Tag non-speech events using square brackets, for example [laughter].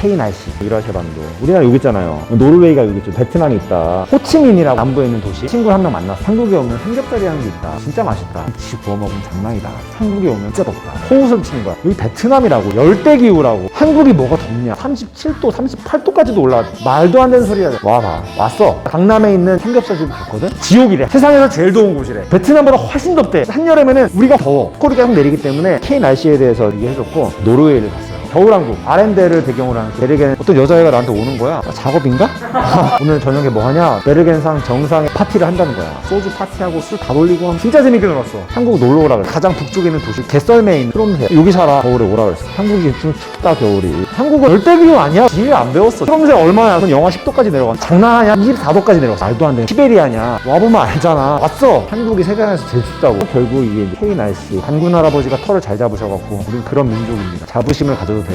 K 날씨 유라시아 반도 우리나라 여기 있잖아요. 노르웨이가 여기 있죠 베트남이 있다. 호치민이라고 남부에 있는 도시. 친구 한 명 만났어. 한국에 오면 삼겹살이라는 게 있다. 진짜 맛있다. 김치 구워 먹으면 장난이다 한국에 오면 진짜 덥다. 호흡을 치는 거야. 여기 베트남이라고. 열대기후라고. 한국이 뭐가 덥냐. 37도 38도까지도 올라 말도 안 되는 소리야. 와봐. 왔어. 강남에 있는 삼겹살 집 갔거든? 지옥이래. 세상에서 제일 더운 곳이래. 베트남보다 훨씬 덥대. 한여름에는 우리가 더워. 코를 계속 내리기 때문에 K 날씨에 대해서 얘기해줬고 노르웨이를 갔어요 겨울왕국 아렌데를 배경으로 한 베르겐. 어떤 여자애가 나한테 오는 거야? 아, 작업인가? [laughs] 오늘 저녁에 뭐 하냐? 베르겐상 정상의 파티를 한다는 거야. 소주 파티하고 술 다 돌리고 진짜 재밌게 놀았어. 한국 놀러 오라 그래 가장 북쪽에 있는 도시 개썰매에 있는 트롬세 여기 살아. 겨울에 오라 그랬어. 한국이 좀 춥다 겨울이 한국은 열대기후 아니야? 지휘 안 배웠어. 트롬세 얼마야 그건 영하 10도까지 내려가 장난하냐? 24도까지 내려가 말도 안 돼 시베리아냐? 와보면 알잖아. 왔어. 한국이 세계에서 제일 춥다고. 결국 이게 K 날씨 단군 할아버지가 털을 잘 잡으셔갖고 우린 그런 민족입니다. 자부심을 가져도 돼